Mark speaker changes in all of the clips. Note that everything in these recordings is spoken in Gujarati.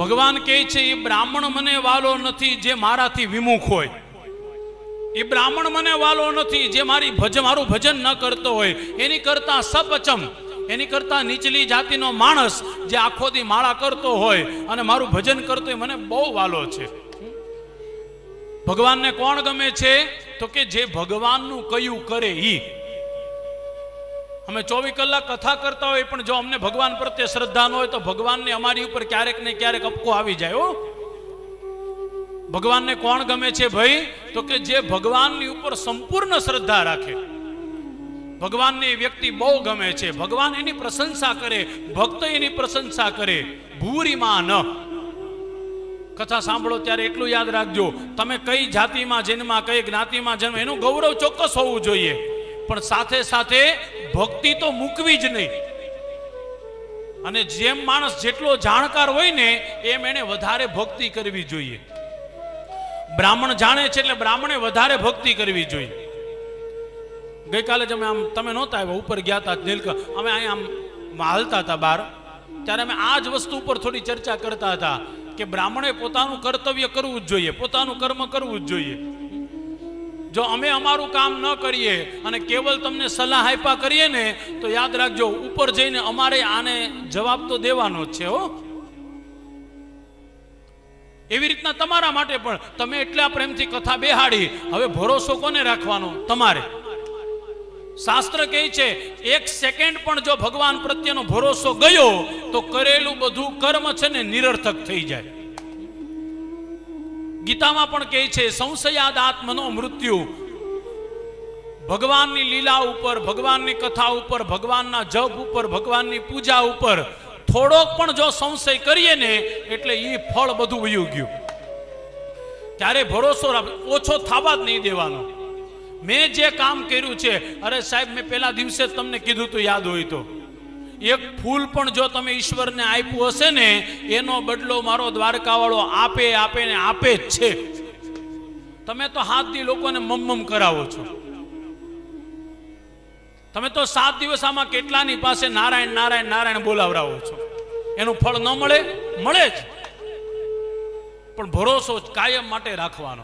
Speaker 1: ભગવાન કહે છે એ બ્રાહ્મણ મને વાલો નથી જે મારાથી વિમુખ હોય. એ બ્રાહ્મણ મને વાલો નથી જે મારી ભજ, મારું ભજન ન કરતો હોય. એની કરતા સપચમ, એની કરતા નીચલી જાતિનો માણસ જે આખો દી માળા કરતો હોય અને મારું ભજન કરતો મને બહુ વાલો છે. ભગવાનને કોણ ગમે છે? તો કે જે ભગવાનનું કયું કરે ઈ. અમે ચોવીસ કલાક કથા કરતા હોય, પણ જો અમને ભગવાન પ્રત્યે શ્રદ્ધા ન હોય તો ભગવાનને અમારી ઉપર ક્યારેક ને ક્યારેક અપકો આવી જાય, હો. ભગવાનને કોણ ગમે છે ભાઈ? તો કે જે ભગવાનની ઉપર સંપૂર્ણ શ્રદ્ધા રાખે. ભગવાનને એ વ્યક્તિ બહુ ગમે છે. ભગવાન એની પ્રશંસા કરે, ભક્ત એની પ્રશંસા કરે. ભૂરીમાં ન. કથા સાંભળો ત્યારે એટલું યાદ રાખજો. તમે કઈ જાતિમાં, જન્મા, કઈ જ્ઞાતિમાં જન્મ, એનું ગૌરવ ચોક્કસ હોવું જોઈએ. પણ સાથે સાથે ભક્તિ તો મૂકવી જ નહીં. અને જેમ માણસ જેટલો જાણકાર હોય ને, એમ એને વધારે ભક્તિ કરવી જોઈએ. બ્રાહ્મણ જાણે છે એટલે બ્રાહ્મણે વધારે ભક્તિ કરવી જોઈએ. ગઈકાલે જ અમે આમ, તમે નહોતા આવ્યા, ઉપર ગયા હતા નીલક અમે અહીંયા આમ હાલતા હતા બહાર. ત્યારે અમે આ જ વસ્તુ ઉપર થોડી ચર્ચા કરતા હતા કે બ્રાહ્મણે પોતાનું કર્તવ્ય કરવું જ જોઈએ, પોતાનું કર્મ કરવું જ જોઈએ. જો અમે અમારું કામ ન કરીએ અને કેવલ તમને સલાહ આપ્યા કરીએ ને, તો યાદ રાખજો, ઉપર જઈને અમારે આને જવાબ તો દેવાનો જ છે, હો. એવી રીતના તમારા માટે પણ તમે એટલા પ્રેમથી કથા બેહાડી, હવે ભરોસો કોને રાખવાનો? તમારે. શાસ્ત્ર કહે છે, એક સેકન્ડ પણ જો ભગવાન પ્રત્યેનો ભરોસો ગયો, તો કરેલું બધું કર્મ છે ને નિરર્થક થઈ જાય. ગીતામાં પણ કહે છે, સંશયાદ આત્મનો મૃત્યુ. ભગવાનની લીલા ઉપર, ભગવાનની કથા ઉપર, ભગવાનના જપ ઉપર, ભગવાનની પૂજા ઉપર થોડોક પણ જો સંશય કરીએ ને, એટલે એ ફળ બધું વયું ગયું. ત્યારે ભરોસો ઓછો થવા જ નહીં દેવાનો. મેં જે કામ કર્યું છે, અરે સાહેબ, મેં પેલા દિવસે તમને કીધું તો, યાદ હોય તો. એક ફૂલ પણ જો તમે ઈશ્વરને આપ્યું હશે ને, એનો બદલો મારો દ્વારકાવાળો આપે આપે ને આપે જ છે. તમે તો હાથથી લોકોને મમમ કરાવો છો. તમે તો સાત દિવસ આમાં કેટલાની પાસે નારાયણ નારાયણ નારાયણ બોલાવરાવો છો. એનું ફળ ન મળે? મળે જ. પણ ભરોસો કાયમ માટે રાખવાનો.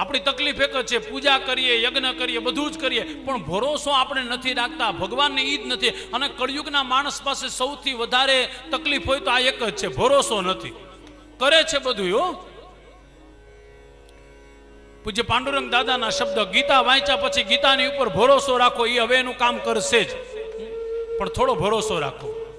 Speaker 1: આપણી તકલીફ એક જ છે, પૂજા કરીએ, યજ્ઞ કરીએ, બધું જ કરીએ, પણ ભરોસો આપણે નથી રાખતા, ભગવાનને ઈદ નથી. અને કળિયુગના માણસ પાસે સૌથી વધારે તકલીફ હોય તો આ એક જ છે, ભરોસો નથી. કરે છે બધું, હો. પૂજ્ય પાંડુરંગ દાદાના શબ્દ, ગીતા વાંચ્યા પછી ગીતાની ઉપર ભરોસો રાખો, એ હવે એનું કામ કરશે જ. પણ થોડો ભરોસો રાખો.